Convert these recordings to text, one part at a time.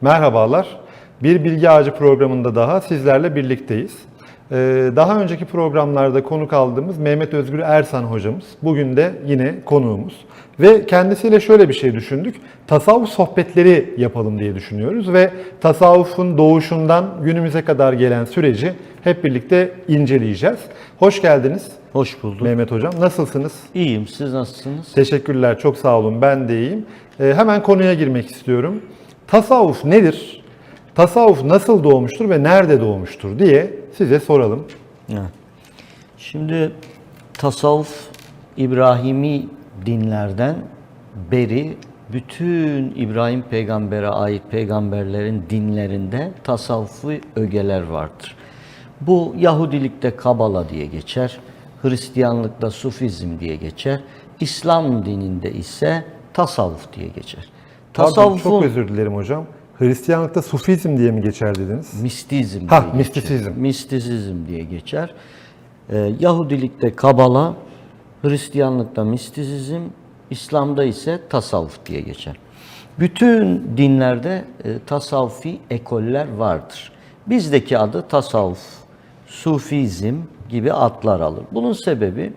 Merhabalar. Bir Bilgi Ağacı programında daha sizlerle birlikteyiz. Ee, Daha önceki programlarda konuk aldığımız Mehmet Özgür Ersan hocamız bugün de yine konuğumuz. Ve kendisiyle şöyle bir şey düşündük. Tasavvuf sohbetleri yapalım diye düşünüyoruz ve tasavvufun doğuşundan günümüze kadar gelen süreci hep birlikte inceleyeceğiz. Hoş geldiniz Hoş bulduk. Mehmet hocam. Nasılsınız? İyiyim. Siz nasılsınız? Teşekkürler, çok sağ olun. Ben de iyiyim. Ee, hemen konuya girmek istiyorum. Tasavvuf nedir? Tasavvuf nasıl doğmuştur ve nerede doğmuştur diye size soralım. Şimdi tasavvuf İbrahimi dinlerden beri bütün İbrahim peygambere ait peygamberlerin dinlerinde tasavvufu ögeler vardır. Bu Yahudilikte Kabala diye geçer, Hristiyanlıkta Sufizm diye geçer, İslam dininde ise tasavvuf diye geçer. Pardon, Tasavvufun çok özür dilerim hocam. Hristiyanlıkta Sufizm diye mi geçer dediniz? Mistizm Ha, diye geçer. mistisizm. Mistisizm diye geçer. Ee, Yahudilikte Kabala, Hristiyanlıkta mistisizm, İslam'da ise tasavvuf diye geçer. Bütün dinlerde e, tasavvufi ekoller vardır. Bizdeki adı tasavvuf, sufizm gibi adlar alır. Bunun sebebi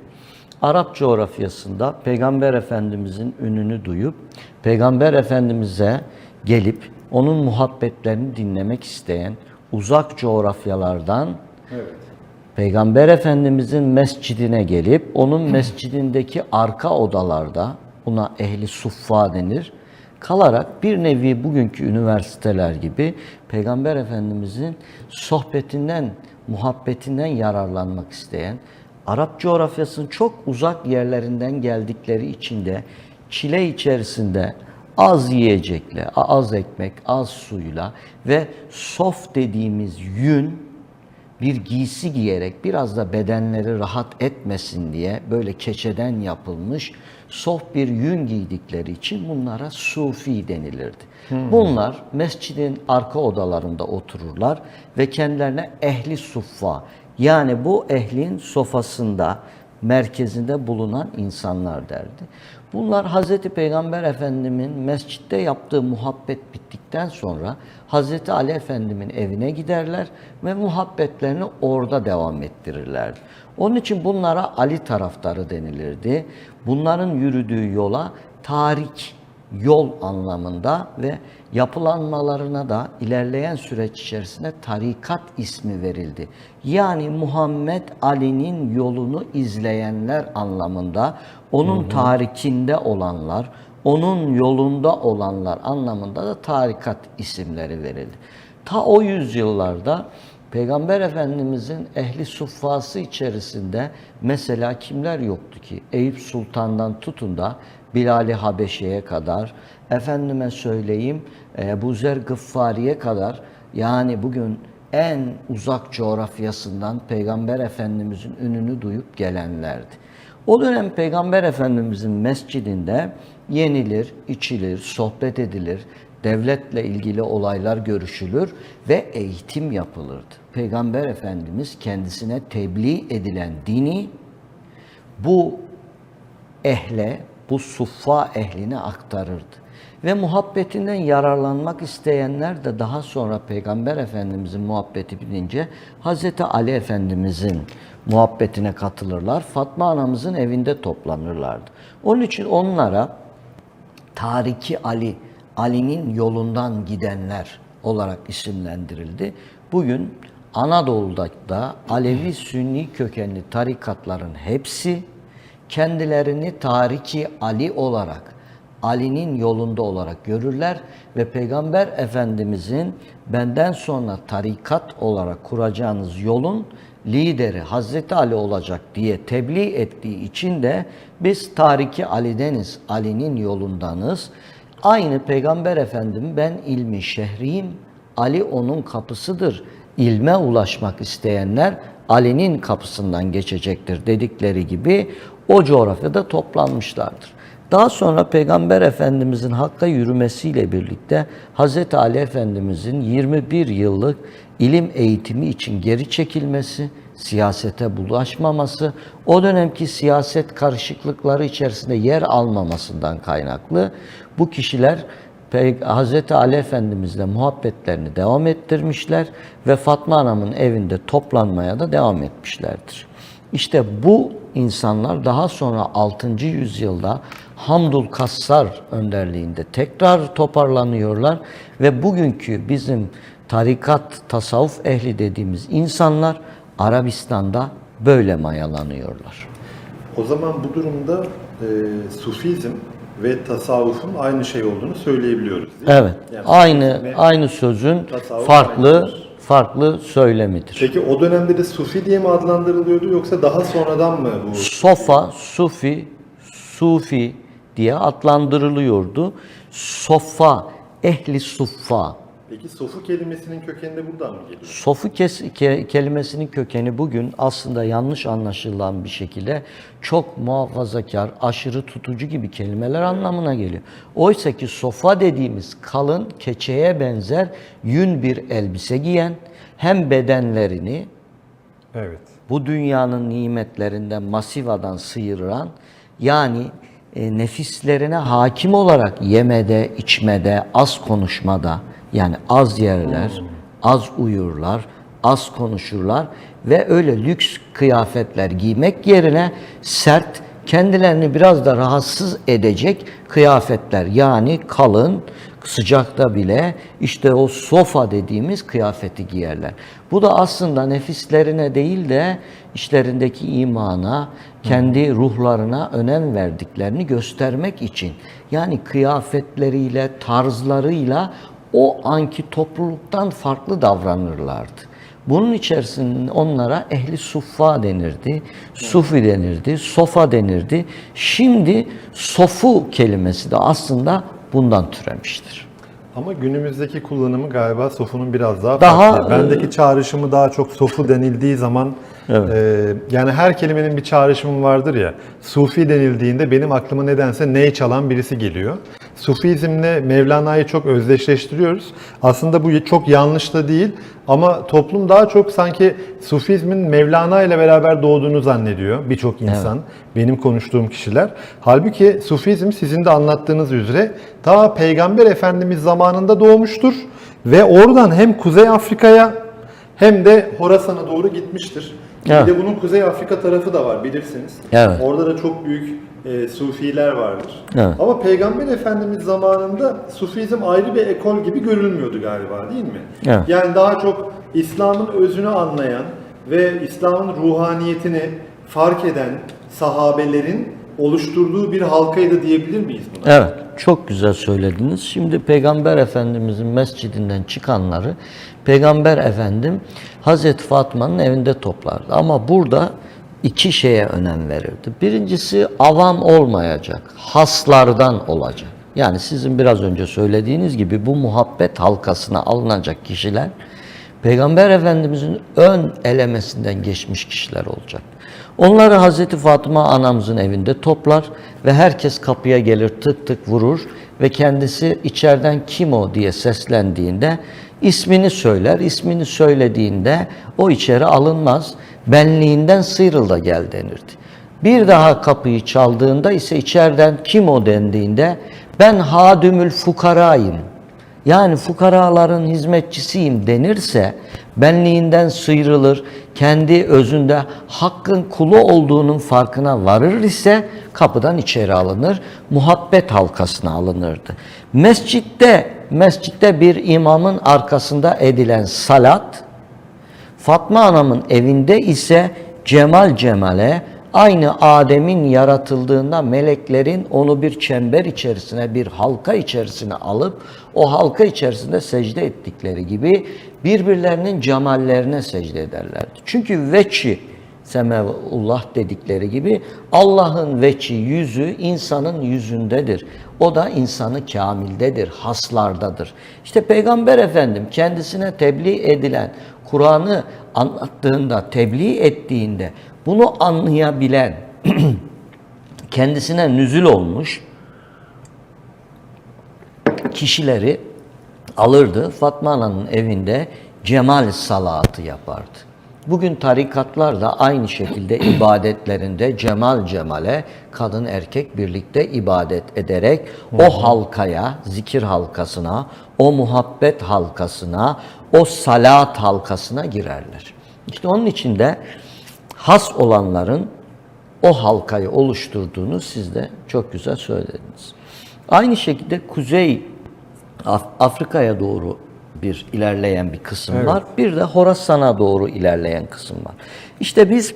Arap coğrafyasında Peygamber Efendimizin ününü duyup Peygamber Efendimiz'e gelip onun muhabbetlerini dinlemek isteyen uzak coğrafyalardan Peygamber Efendimizin mescidine gelip onun mescidindeki arka odalarda buna ehli suffa denir. Kalarak bir nevi bugünkü üniversiteler gibi Peygamber Efendimizin sohbetinden, muhabbetinden yararlanmak isteyen, Arap coğrafyasının çok uzak yerlerinden geldikleri için de çile içerisinde az yiyecekle, az ekmek, az suyla ve sof dediğimiz yün bir giysi giyerek biraz da bedenleri rahat etmesin diye böyle keçeden yapılmış soft bir yün giydikleri için bunlara sufi denilirdi. Bunlar mescidin arka odalarında otururlar ve kendilerine ehli suffa yani bu ehlin sofasında merkezinde bulunan insanlar derdi. Bunlar Hazreti Peygamber Efendimizin mescitte yaptığı muhabbet bittikten sonra Hazreti Ali Efendimizin evine giderler ve muhabbetlerini orada devam ettirirlerdi. Onun için bunlara Ali taraftarı denilirdi. Bunların yürüdüğü yola tarik yol anlamında ve yapılanmalarına da ilerleyen süreç içerisinde tarikat ismi verildi. Yani Muhammed Ali'nin yolunu izleyenler anlamında, onun tarikinde olanlar, onun yolunda olanlar anlamında da tarikat isimleri verildi. Ta o yüzyıllarda Peygamber Efendimizin ehli suffası içerisinde mesela kimler yoktu ki? Eyüp Sultan'dan tutun da Bilal-i Habeşe'ye kadar, efendime söyleyeyim Ebu Zer Gıffari'ye kadar yani bugün en uzak coğrafyasından Peygamber Efendimizin ününü duyup gelenlerdi. O dönem Peygamber Efendimizin mescidinde yenilir, içilir, sohbet edilir, devletle ilgili olaylar görüşülür ve eğitim yapılırdı. Peygamber Efendimiz kendisine tebliğ edilen dini bu ehle, bu suffa ehline aktarırdı. Ve muhabbetinden yararlanmak isteyenler de daha sonra Peygamber Efendimizin muhabbeti bitince Hazreti Ali Efendimizin muhabbetine katılırlar. Fatma anamızın evinde toplanırlardı. Onun için onlara Tariki Ali, Ali'nin yolundan gidenler olarak isimlendirildi. Bugün Anadolu'da da Alevi Sünni kökenli tarikatların hepsi kendilerini Tariki Ali olarak, Ali'nin yolunda olarak görürler ve Peygamber Efendimizin benden sonra tarikat olarak kuracağınız yolun lideri Hazreti Ali olacak diye tebliğ ettiği için de biz Tariki Ali'deniz, Ali'nin yolundanız. Aynı Peygamber Efendim ben ilmi şehriyim, Ali onun kapısıdır. İlme ulaşmak isteyenler Ali'nin kapısından geçecektir dedikleri gibi o coğrafyada toplanmışlardır. Daha sonra Peygamber Efendimizin Hakk'a yürümesiyle birlikte Hz. Ali Efendimizin 21 yıllık ilim eğitimi için geri çekilmesi, siyasete bulaşmaması, o dönemki siyaset karışıklıkları içerisinde yer almamasından kaynaklı bu kişiler Hazreti Ali Efendimizle muhabbetlerini devam ettirmişler ve Fatma Anam'ın evinde toplanmaya da devam etmişlerdir. İşte bu insanlar daha sonra 6. yüzyılda Hamdul Kassar önderliğinde tekrar toparlanıyorlar ve bugünkü bizim tarikat, tasavvuf ehli dediğimiz insanlar Arabistan'da böyle mayalanıyorlar. O zaman bu durumda e, Sufizm ve tasavvufun aynı şey olduğunu söyleyebiliyoruz. değil mi? Evet. Yani aynı aynı sözün farklı aynıdır. Farklı söylemidir. Peki o dönemde de Sufi diye mi adlandırılıyordu yoksa daha sonradan mı bu? Sofa, Sufi, Sufi diye adlandırılıyordu. Sofa, ehli suffa. Peki sofu kelimesinin kökeninde buradan mı geliyor? Sofu kes, ke- kelimesinin kökeni bugün aslında yanlış anlaşılan bir şekilde çok muhafazakar, aşırı tutucu gibi kelimeler anlamına geliyor. Oysa ki sofa dediğimiz kalın, keçeye benzer yün bir elbise giyen, hem bedenlerini Evet. bu dünyanın nimetlerinden masivadan sıyıran yani e, nefislerine hakim olarak yemede, içmede, az konuşmada yani az yerler, az uyurlar, az konuşurlar ve öyle lüks kıyafetler giymek yerine sert, kendilerini biraz da rahatsız edecek kıyafetler yani kalın, sıcakta bile işte o sofa dediğimiz kıyafeti giyerler. Bu da aslında nefislerine değil de işlerindeki imana, kendi ruhlarına önem verdiklerini göstermek için. Yani kıyafetleriyle, tarzlarıyla o anki topluluktan farklı davranırlardı. Bunun içerisinde onlara ehli suffa denirdi, sufi denirdi, sofa denirdi. Şimdi sofu kelimesi de aslında bundan türemiştir. Ama günümüzdeki kullanımı galiba sofunun biraz daha, Daha, farklı. Bendeki çağrışımı daha çok sofu denildiği zaman e, yani her kelimenin bir çağrışımı vardır ya. Sufi denildiğinde benim aklıma nedense ney çalan birisi geliyor. Sufizmle Mevlana'yı çok özdeşleştiriyoruz. Aslında bu çok yanlış da değil ama toplum daha çok sanki Sufizmin Mevlana ile beraber doğduğunu zannediyor birçok insan, benim konuştuğum kişiler. Halbuki Sufizm sizin de anlattığınız üzere ta Peygamber Efendimiz zamanında doğmuştur ve oradan hem Kuzey Afrika'ya hem de Horasan'a doğru gitmiştir. Evet. Bir de bunun Kuzey Afrika tarafı da var bilirsiniz. Evet. Orada da çok büyük e, Sufiler vardır. Evet. Ama Peygamber Efendimiz zamanında Sufizm ayrı bir ekol gibi görülmüyordu galiba değil mi? Evet. Yani daha çok İslam'ın özünü anlayan ve İslam'ın ruhaniyetini fark eden sahabelerin oluşturduğu bir halkaydı diyebilir miyiz buna? Evet, çok güzel söylediniz. Şimdi Peygamber Efendimizin mescidinden çıkanları Peygamber Efendim Hazreti Fatma'nın evinde toplardı. Ama burada iki şeye önem verirdi. Birincisi avam olmayacak, haslardan olacak. Yani sizin biraz önce söylediğiniz gibi bu muhabbet halkasına alınacak kişiler Peygamber Efendimizin ön elemesinden geçmiş kişiler olacak. Onları Hazreti Fatıma anamızın evinde toplar ve herkes kapıya gelir tık tık vurur ve kendisi içeriden kim o diye seslendiğinde ismini söyler. İsmini söylediğinde o içeri alınmaz. Benliğinden sıyrıl da gel denirdi. Bir daha kapıyı çaldığında ise içeriden kim o dendiğinde ben hadümül fukarayım. Yani fukaraların hizmetçisiyim denirse benliğinden sıyrılır, kendi özünde hakkın kulu olduğunun farkına varır ise kapıdan içeri alınır, muhabbet halkasına alınırdı. Mescitte, mescitte bir imamın arkasında edilen salat, Fatma anamın evinde ise cemal cemale aynı Adem'in yaratıldığında meleklerin onu bir çember içerisine, bir halka içerisine alıp o halka içerisinde secde ettikleri gibi birbirlerinin cemallerine secde ederlerdi. Çünkü veçi Semevullah dedikleri gibi Allah'ın veçi yüzü insanın yüzündedir. O da insanı kamildedir, haslardadır. İşte Peygamber Efendim kendisine tebliğ edilen Kur'an'ı anlattığında, tebliğ ettiğinde bunu anlayabilen, kendisine nüzül olmuş kişileri alırdı. Fatma Ana'nın evinde cemal salatı yapardı. Bugün tarikatlar da aynı şekilde ibadetlerinde cemal cemale kadın erkek birlikte ibadet ederek o halkaya, zikir halkasına, o muhabbet halkasına, o salat halkasına girerler. İşte onun için de has olanların o halkayı oluşturduğunu siz de çok güzel söylediniz. Aynı şekilde Kuzey Af- Afrika'ya doğru bir ilerleyen bir kısım var. Bir de Horasan'a doğru ilerleyen kısım var. İşte biz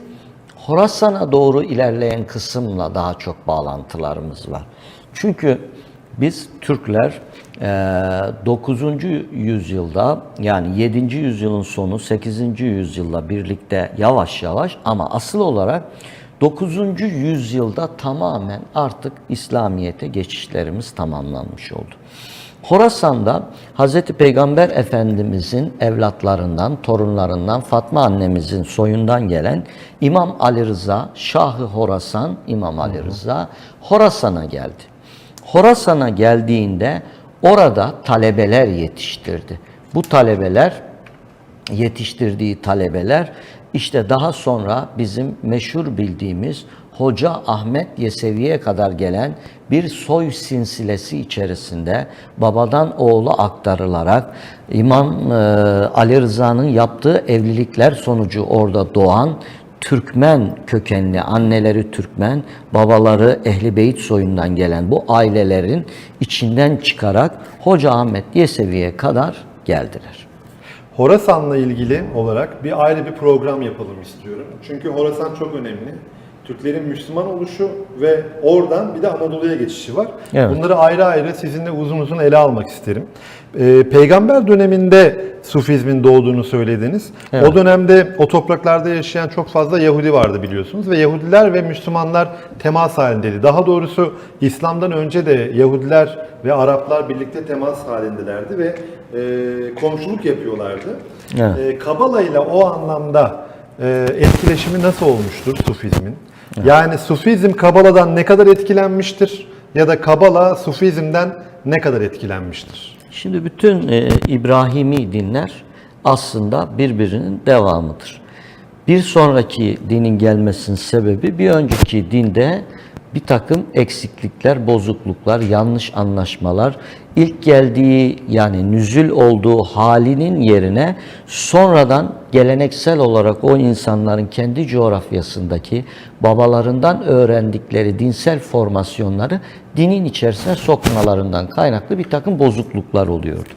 Horasan'a doğru ilerleyen kısımla daha çok bağlantılarımız var. Çünkü biz Türkler eee, 9. yüzyılda yani 7. yüzyılın sonu 8. yüzyılla birlikte yavaş yavaş ama asıl olarak 9. yüzyılda tamamen artık İslamiyet'e geçişlerimiz tamamlanmış oldu. Horasan'da Hz. Peygamber Efendimizin evlatlarından, torunlarından Fatma annemizin soyundan gelen İmam Ali Rıza, Şahı Horasan İmam Ali Rıza Horasan'a geldi. Horasan'a geldiğinde orada talebeler yetiştirdi. Bu talebeler yetiştirdiği talebeler işte daha sonra bizim meşhur bildiğimiz Hoca Ahmet Yesevi'ye kadar gelen bir soy sinsilesi içerisinde babadan oğula aktarılarak İmam e, Ali Rıza'nın yaptığı evlilikler sonucu orada doğan Türkmen kökenli, anneleri Türkmen, babaları Ehli Beyt soyundan gelen bu ailelerin içinden çıkarak Hoca Ahmet Yesevi'ye kadar geldiler. Horasan'la ilgili olarak bir ayrı bir program yapalım istiyorum. Çünkü Horasan çok önemli. Türklerin Müslüman oluşu ve oradan bir de Anadolu'ya geçişi var. Evet. Bunları ayrı ayrı sizinle uzun uzun ele almak isterim. Ee, peygamber döneminde Sufizmin doğduğunu söylediniz. O dönemde o topraklarda yaşayan çok fazla Yahudi vardı biliyorsunuz ve Yahudiler ve Müslümanlar temas halindeydi. Daha doğrusu İslam'dan önce de Yahudiler ve Araplar birlikte temas halindelerdi ve e, komşuluk yapıyorlardı. Evet. E, Kabala ile o anlamda e, etkileşimi nasıl olmuştur Sufizmin? Yani Sufizm Kabala'dan ne kadar etkilenmiştir ya da Kabala Sufizm'den ne kadar etkilenmiştir? Şimdi bütün e, İbrahimi dinler aslında birbirinin devamıdır. Bir sonraki dinin gelmesinin sebebi bir önceki dinde bir takım eksiklikler, bozukluklar, yanlış anlaşmalar, ilk geldiği yani nüzül olduğu halinin yerine sonradan geleneksel olarak o insanların kendi coğrafyasındaki babalarından öğrendikleri dinsel formasyonları dinin içerisine sokmalarından kaynaklı bir takım bozukluklar oluyordu.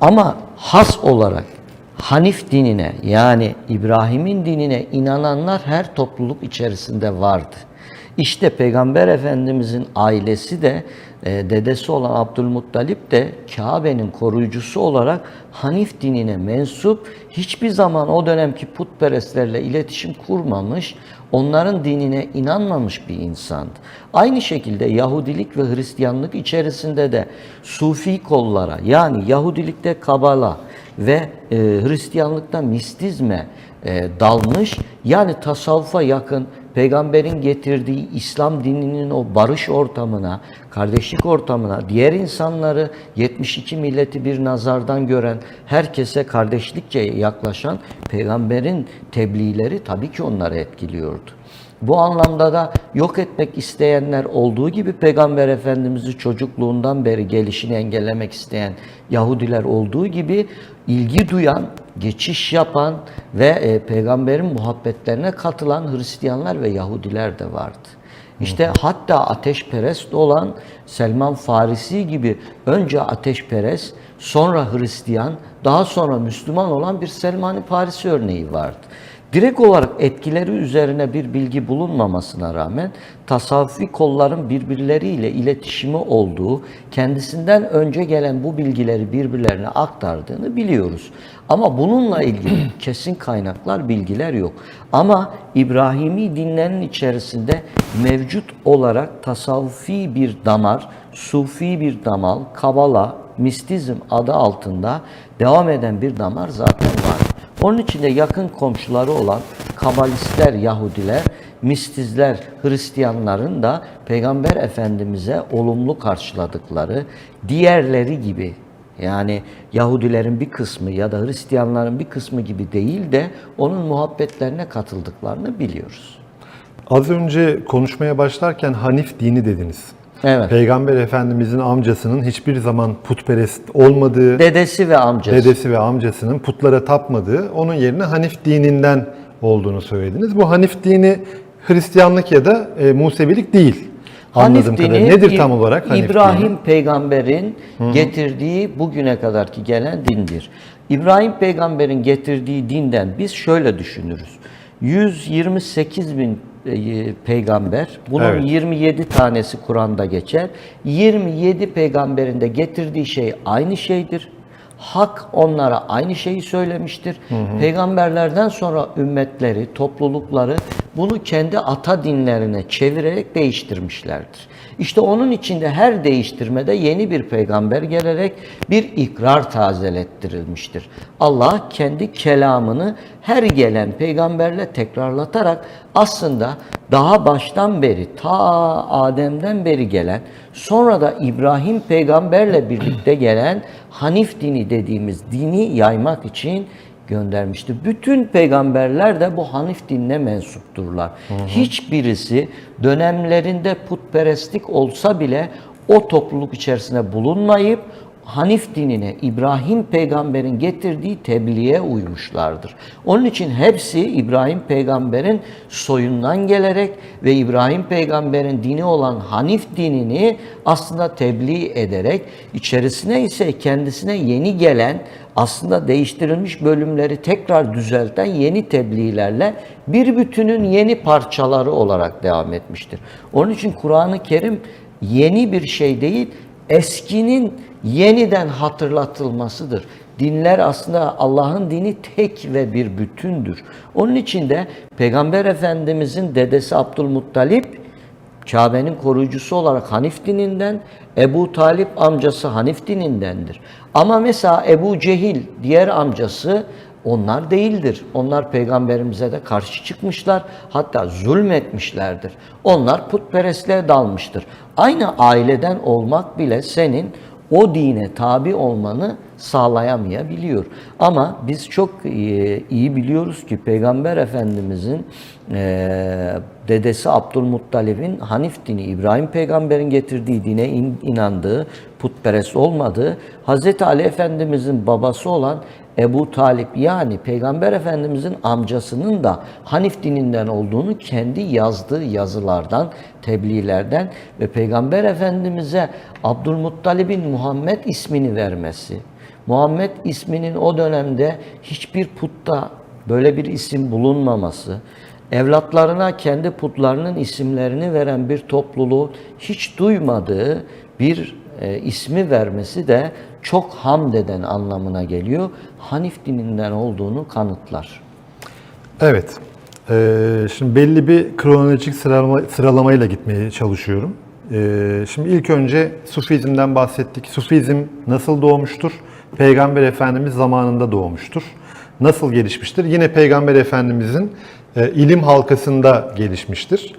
Ama has olarak Hanif dinine yani İbrahim'in dinine inananlar her topluluk içerisinde vardı. İşte Peygamber Efendimizin ailesi de e, dedesi olan Abdülmuttalip de Kabe'nin koruyucusu olarak Hanif dinine mensup hiçbir zaman o dönemki putperestlerle iletişim kurmamış, onların dinine inanmamış bir insandı. Aynı şekilde Yahudilik ve Hristiyanlık içerisinde de Sufi kollara yani Yahudilikte Kabala ve e, Hristiyanlıkta mistizme e, dalmış yani tasavvufa yakın peygamberin getirdiği İslam dininin o barış ortamına, kardeşlik ortamına, diğer insanları 72 milleti bir nazardan gören, herkese kardeşlikçe yaklaşan peygamberin tebliğleri tabii ki onları etkiliyordu. Bu anlamda da yok etmek isteyenler olduğu gibi Peygamber Efendimiz'i çocukluğundan beri gelişini engellemek isteyen Yahudiler olduğu gibi ilgi duyan, geçiş yapan ve e, peygamberin muhabbetlerine katılan Hristiyanlar ve Yahudiler de vardı. İşte hatta ateşperest olan Selman Farisi gibi önce ateşperest, sonra Hristiyan, daha sonra Müslüman olan bir Selman-ı Farisi örneği vardı. Direkt olarak etkileri üzerine bir bilgi bulunmamasına rağmen tasavvufi kolların birbirleriyle iletişimi olduğu, kendisinden önce gelen bu bilgileri birbirlerine aktardığını biliyoruz. Ama bununla ilgili kesin kaynaklar, bilgiler yok. Ama İbrahimi dinlerin içerisinde mevcut olarak tasavvufi bir damar, sufi bir damal, kabala, mistizm adı altında devam eden bir damar zaten var. Onun için de yakın komşuları olan Kabalistler, Yahudiler, Mistizler, Hristiyanların da Peygamber Efendimiz'e olumlu karşıladıkları, diğerleri gibi Yani Yahudilerin bir kısmı ya da Hristiyanların bir kısmı gibi değil de onun muhabbetlerine katıldıklarını biliyoruz. Az önce konuşmaya başlarken Hanif dini dediniz. Evet. Peygamber Efendimizin amcasının hiçbir zaman putperest olmadığı, Dedesi ve amcası. dedesi ve amcasının putlara tapmadığı, onun yerine Hanif dininden olduğunu söylediniz. Bu Hanif dini Hristiyanlık ya da e, Musevilik değil. Anladığım dini, kadarıyla. Nedir İb- tam olarak Hanif İbrahim dini? peygamberin getirdiği bugüne kadarki gelen dindir. İbrahim peygamberin getirdiği dinden biz şöyle düşünürüz. 128 bin e, peygamber, bunun Evet. 27 tanesi Kur'an'da geçer. 27 peygamberin de getirdiği şey aynı şeydir. Hak onlara aynı şeyi söylemiştir. Peygamberlerden sonra ümmetleri, toplulukları bunu kendi ata dinlerine çevirerek değiştirmişlerdir. İşte onun içinde her değiştirmede yeni bir peygamber gelerek bir ikrar tazelettirilmiştir. Allah kendi kelamını her gelen peygamberle tekrarlatarak aslında daha baştan beri ta Adem'den beri gelen sonra da İbrahim peygamberle birlikte gelen Hanif dini dediğimiz dini yaymak için göndermiştir. Bütün peygamberler de bu Hanif dinine mensupturlar. Hiçbirisi dönemlerinde putperestlik olsa bile o topluluk içerisinde bulunmayıp Hanif dinine İbrahim peygamberin getirdiği tebliğe uymuşlardır. Onun için hepsi İbrahim peygamberin soyundan gelerek ve İbrahim peygamberin dini olan Hanif dinini aslında tebliğ ederek içerisine ise kendisine yeni gelen aslında değiştirilmiş bölümleri tekrar düzelten yeni tebliğlerle bir bütünün yeni parçaları olarak devam etmiştir. Onun için Kur'an-ı Kerim yeni bir şey değil, eskinin yeniden hatırlatılmasıdır. Dinler aslında Allah'ın dini tek ve bir bütündür. Onun için de Peygamber Efendimizin dedesi Abdülmuttalip Kabe'nin koruyucusu olarak Hanif dininden, Ebu Talip amcası Hanif dinindendir. Ama mesela Ebu Cehil diğer amcası onlar değildir. Onlar peygamberimize de karşı çıkmışlar. Hatta zulmetmişlerdir. Onlar putperestliğe dalmıştır. Aynı aileden olmak bile senin o dine tabi olmanı sağlayamayabiliyor. Ama biz çok iyi, iyi biliyoruz ki Peygamber Efendimizin e, dedesi Abdülmuttalib'in Hanif dini, İbrahim peygamberin getirdiği dine in- inandığı, putperest olmadığı, Hz. Ali Efendimizin babası olan Ebu Talip yani Peygamber Efendimizin amcasının da Hanif dininden olduğunu kendi yazdığı yazılardan, tebliğlerden ve Peygamber Efendimiz'e Abdülmuttalib'in Muhammed ismini vermesi, Muhammed isminin o dönemde hiçbir putta böyle bir isim bulunmaması, evlatlarına kendi putlarının isimlerini veren bir topluluğu hiç duymadığı bir e, ismi vermesi de çok hamd eden anlamına geliyor. Hanif dininden olduğunu kanıtlar. Evet. Ee, şimdi belli bir kronolojik sıralama, sıralamayla gitmeye çalışıyorum. Ee, şimdi ilk önce Sufizm'den bahsettik. Sufizm nasıl doğmuştur? Peygamber Efendimiz zamanında doğmuştur. Nasıl gelişmiştir? Yine Peygamber Efendimizin e, ilim halkasında gelişmiştir.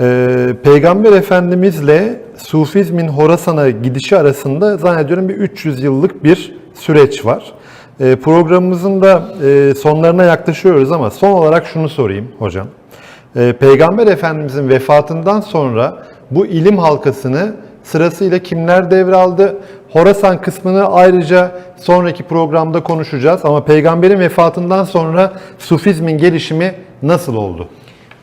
Ee, Peygamber Efendimizle Sufizmin Horasan'a gidişi arasında zannediyorum bir 300 yıllık bir süreç var. Ee, Programımızın da e, sonlarına yaklaşıyoruz ama son olarak şunu sorayım hocam. Ee, Peygamber Efendimizin vefatından sonra bu ilim halkasını sırasıyla kimler devraldı? Horasan kısmını ayrıca sonraki programda konuşacağız ama peygamberin vefatından sonra Sufizmin gelişimi nasıl oldu?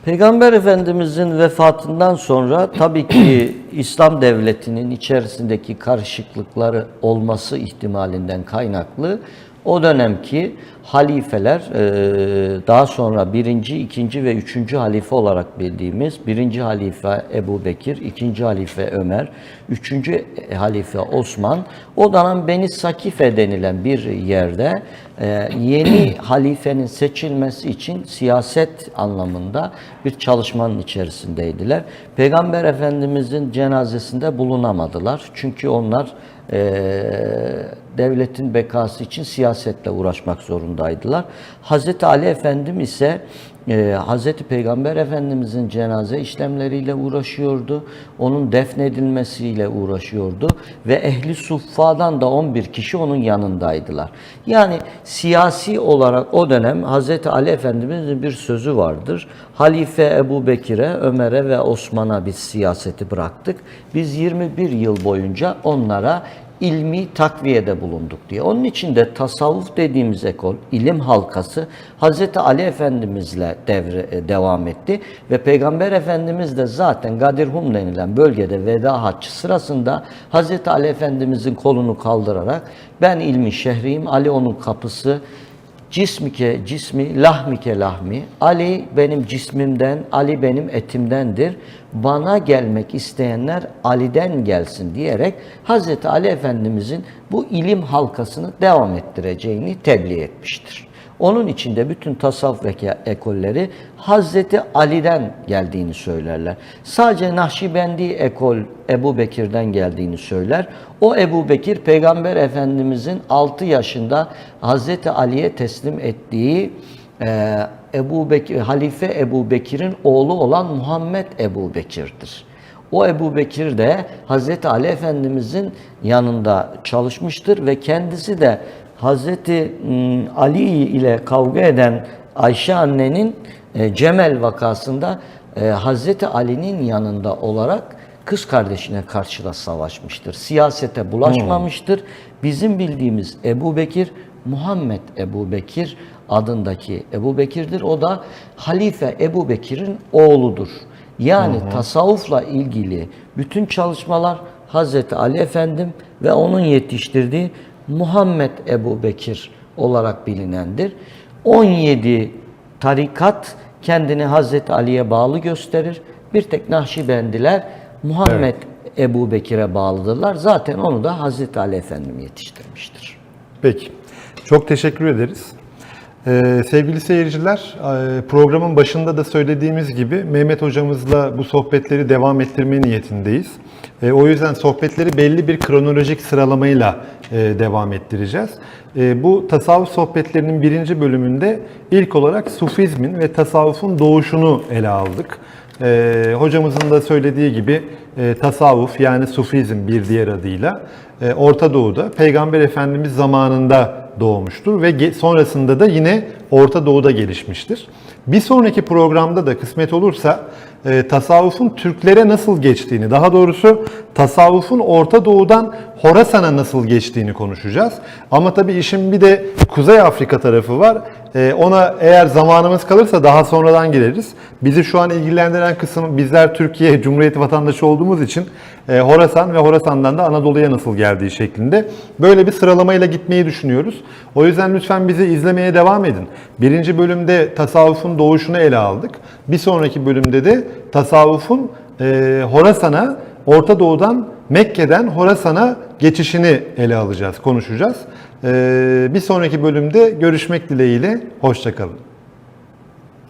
Peygamber Efendimizin vefatından sonra tabii ki İslam devletinin içerisindeki karışıklıkları olması ihtimalinden kaynaklı. O dönemki halifeler e, daha sonra birinci, ikinci ve üçüncü halife olarak bildiğimiz birinci halife Ebu Bekir, ikinci halife Ömer, üçüncü halife Osman o dönem Beni Sakife denilen bir yerde e, yeni halifenin seçilmesi için siyaset anlamında bir çalışmanın içerisindeydiler. Peygamber Efendimizin cenazesinde bulunamadılar. Çünkü onlar e, devletin bekası için siyasetle uğraşmak zorundaydılar. Hazreti Ali Efendim ise e, Hz. Peygamber Efendimizin cenaze işlemleriyle uğraşıyordu. Onun defnedilmesiyle uğraşıyordu. Ve ehli suffadan da 11 kişi onun yanındaydılar. Yani siyasi olarak o dönem Hz. Ali Efendimizin bir sözü vardır. Halife Ebu Bekir'e, Ömer'e ve Osman'a biz siyaseti bıraktık. Biz 21 yıl boyunca onlara ilmi takviyede bulunduk diye. Onun için de tasavvuf dediğimiz ekol, ilim halkası Hz. Ali Efendimizle devre, e, devam etti ve Peygamber Efendimiz de zaten Gadirhum denilen bölgede veda haccı sırasında Hz. Ali Efendimizin kolunu kaldırarak ben ilmi şehriyim, Ali onun kapısı, Cismike cismi, lahmike lahmi. Ali benim cismimden, Ali benim etimdendir. Bana gelmek isteyenler Ali'den gelsin diyerek Hz. Ali Efendimizin bu ilim halkasını devam ettireceğini tebliğ etmiştir. Onun içinde bütün tasavvuf ekolleri Hazreti Ali'den geldiğini söylerler. Sadece Nakşibendi ekol Ebu Bekir'den geldiğini söyler. O Ebu Bekir Peygamber Efendimizin 6 yaşında Hazreti Ali'ye teslim ettiği e, Ebu Bekir, Halife Ebu Bekir'in oğlu olan Muhammed Ebu Bekir'dir. O Ebu Bekir de Hazreti Ali Efendimizin yanında çalışmıştır ve kendisi de Hazreti mm, Ali ile kavga eden Ayşe annenin e, Cemel vakasında e, Hazreti Ali'nin yanında olarak kız kardeşine karşı da savaşmıştır. Siyasete bulaşmamıştır. Bizim bildiğimiz Ebu Bekir, Muhammed Ebu Bekir adındaki Ebu Bekir'dir. O da Halife Ebu Bekir'in oğludur. Yani tasavvufla ilgili bütün çalışmalar Hazreti Ali Efendim ve onun yetiştirdiği Muhammed Ebu Bekir olarak bilinendir. 17 tarikat kendini Hazreti Ali'ye bağlı gösterir. Bir tek Nakşibendiler Muhammed Ebu Bekir'e bağlıdırlar. Zaten onu da Hazreti Ali Efendim yetiştirmiştir. Peki. Çok teşekkür ederiz. Ee, sevgili seyirciler, e, programın başında da söylediğimiz gibi Mehmet hocamızla bu sohbetleri devam ettirme niyetindeyiz. E, o yüzden sohbetleri belli bir kronolojik sıralamayla e, devam ettireceğiz. E, bu tasavvuf sohbetlerinin birinci bölümünde ilk olarak Sufizmin ve tasavvufun doğuşunu ele aldık. E, hocamızın da söylediği gibi e, tasavvuf yani Sufizm bir diğer adıyla e, Orta Doğu'da Peygamber Efendimiz zamanında doğmuştur ve sonrasında da yine Orta Doğu'da gelişmiştir. Bir sonraki programda da kısmet olursa e, tasavvufun Türklere nasıl geçtiğini, daha doğrusu tasavvufun Orta Doğu'dan Horasan'a nasıl geçtiğini konuşacağız. Ama tabii işin bir de Kuzey Afrika tarafı var. E, ona eğer zamanımız kalırsa daha sonradan gireriz. Bizi şu an ilgilendiren kısım bizler Türkiye Cumhuriyeti vatandaşı olduğumuz için e, Horasan ve Horasan'dan da Anadolu'ya nasıl geldiği şeklinde böyle bir sıralamayla gitmeyi düşünüyoruz. O yüzden lütfen bizi izlemeye devam edin. Birinci bölümde tasavvufun doğuşunu ele aldık. Bir sonraki bölümde de tasavvufun e, Horasan'a, Orta Doğu'dan Mekke'den Horasan'a geçişini ele alacağız, konuşacağız. E, bir sonraki bölümde görüşmek dileğiyle, hoşçakalın.